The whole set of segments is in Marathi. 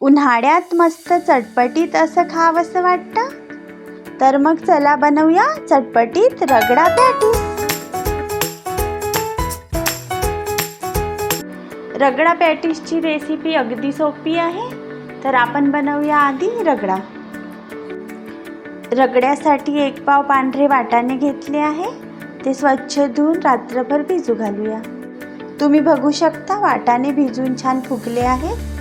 उन्हाळ्यात मस्त चटपटीत असं खावंसं वाटतं? तर मग चला बनवूया चटपटीत रगडा पॅटीस रगडा पॅटीसची रेसिपी अगदी सोपी आहे. तर आपण बनवूया आधी रगडा. रगड्यासाठी एक पाव पांढरे वाटाणे घेतले आहे. ते स्वच्छ धुवून रात्रभर भिजू घालूया. तुम्ही बघू शकता वाटाणे भिजून छान फुगले आहेत.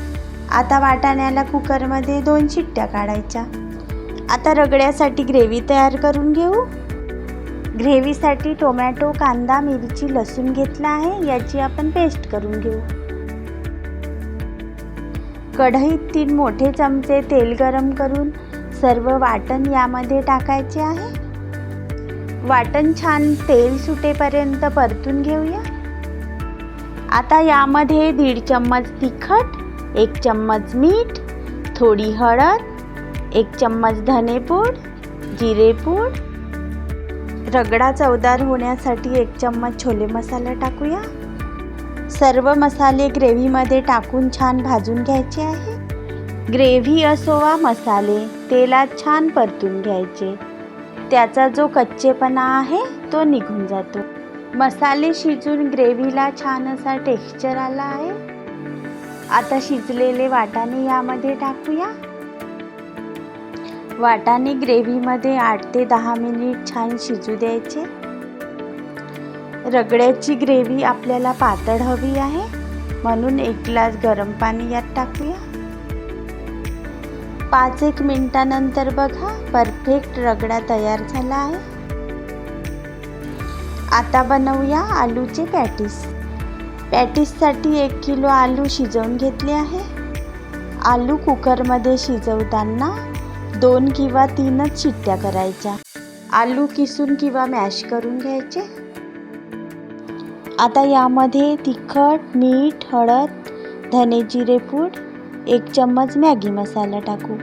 आता वाटाण्याला कुकरमध्ये दोन शिट्ट्या काढायच्या. आता रगड्यासाठी ग्रेव्ही तयार करून घेऊ. ग्रेव्हीसाठी टोमॅटो कांदा मिरची लसूण घेतला आहे याची आपण पेस्ट करून घेऊ. कढईत तीन मोठे चमचे तेल गरम करून सर्व वाटण यामध्ये टाकायचे आहे. वाटण छान तेल सुटेपर्यंत परतून घेऊया. आता यामध्ये दीड चम्मच तिखट एक चम्मच मीठ थोडी हळद एक चम्मच धनेपूड जिरेपूड. रगडा चवदार होण्यासाठी एक चम्मच छोले मसाला टाकूया. सर्व मसाले ग्रेव्हीमध्ये टाकून छान भाजून घ्यायचे आहे. ग्रेव्ही असो वा मसाले तेलात छान परतून घ्यायचे. त्याचा जो कच्चेपणा आहे तो निघून जातो. मसाले शिजून ग्रेव्हीला छान असा टेक्स्चर आला आहे. आता शिजलेले वाटाणे यामध्ये टाकूया. वाटाणे ग्रेव्हीमध्ये आठ ते दहा मिनिट छान शिजू द्यायचे. रगड्याची ग्रेव्ही आपल्याला पातळ हवी आहे म्हणून एक ग्लास गरम पाणी यात टाकूया. पाच एक मिनिटानंतर बघा परफेक्ट रगडा तयार झाला आहे. आता बनवूया आलूचे पॅटीस. पॅटीससाठी एक किलो आलू शिजवून घेतले आहे. आलू कुकरमध्ये शिजवताना दोन किंवा तीनच शिट्ट्या करायच्या. आलू किसून किंवा मॅश करून घ्यायचे. आता यामध्ये तिखट मीठ हळद धने जिरे पूड एक चम्मच मॅगी मसाला टाकू.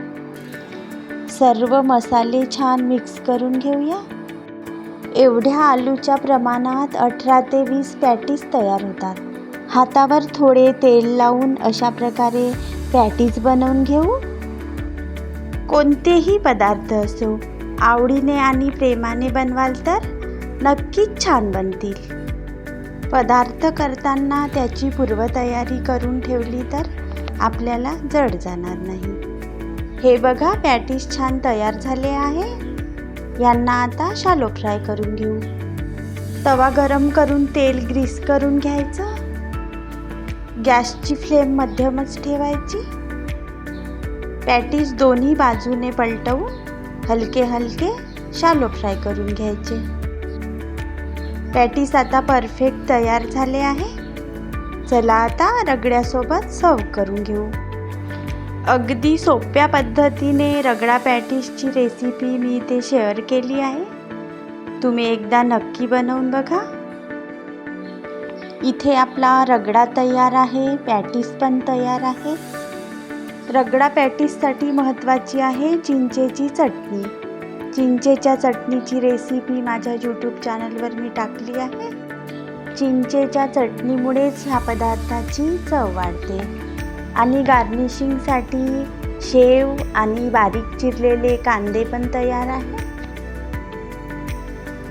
सर्व मसाले छान मिक्स करून घेऊया. एवढ्या आलूच्या प्रमाणात अठरा ते वीस पॅटीस तयार होतात. हातावर थोडे तेल लावून अशा प्रकारे पॅटीज बनवून घेऊ. कोणतेही पदार्थ असो आवडीने आणि प्रेमाने बनवाल तर नक्कीच छान बनतील. पदार्थ करताना त्याची पूर्वतयारी करून ठेवली तर आपल्याला जड जाणार नाही. हे बघा पॅटीस छान तयार झाले आहे. यांना आता शालो फ्राय करून घेऊ. तवा गरम करून तेल ग्रीस करून घ्यायचं. गॅसची फ्लेम मध्यमच ठेवायची. पॅटीज दोन्ही बाजूने पलटवून हलके हलके शालो फ्राय करून घ्यायचे. पॅटीस आता परफेक्ट तयार झाले आहे. चला आता रगड्यासोबत सर्व करून घेऊ. अगदी सोप्या पद्धतीने रगडा पॅटीसची रेसिपी मी इथे शेअर केली आहे. तुम्ही एकदा नक्की बनवून बघा. इथे आपला रगडा तयार आहे पॅटीस पण तयार आहे. रगडा पॅटीससाठी महत्त्वाची आहे चिंचेची चटणी. चिंचेच्या चटणीची रेसिपी माझ्या यूट्यूब चॅनलवर मी टाकली आहे. चिंचेच्या चटणीमुळेच ह्या पदार्थाची चव वाढते. आणि गार्निशिंगसाठी शेव आणि बारीक चिरलेले कांदे पण तयार आहे.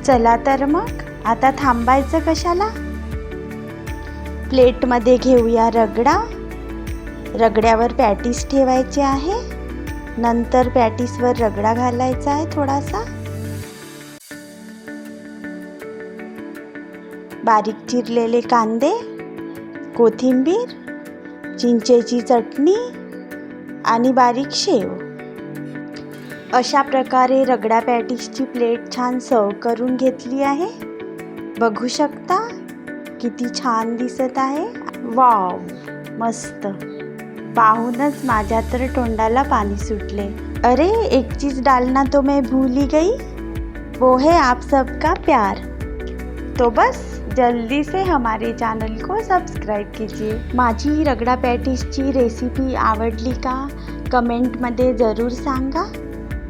चला तर मग आता थांबायचं कशाला? प्लेटमध्ये घेऊया रगडा. रगड्यावर पॅटीस ठेवायची आहे. नंतर पॅटीसवर रगडा घालायचा आहे थोडासा. बारीक चिरलेले कांदे कोथिंबीर चिंचेची चटणी आणि बारीक शेव. अशा प्रकारे रगडा पॅटीसची प्लेट छान सर्व करून घेतली आहे. बघू शकता? किती छान दिसत आहे. वाव. मस्त. पाहूनच माझ्या तर तोंडाला पाणी सुटले. अरे एक चीज डालना तो मैं भूल ही गई. वो है आप सबका प्यार. तो बस जल्दी से हमारे चॅनल को सबस्क्राईब कीजिए. माझी रगडा पॅटीसची रेसिपी आवडली का? कमेंटमध्ये जरूर सांगा.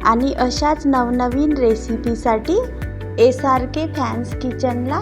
आणि अशाच नवनवीन रेसिपीसाठी एस आर के फॅन्स किचनला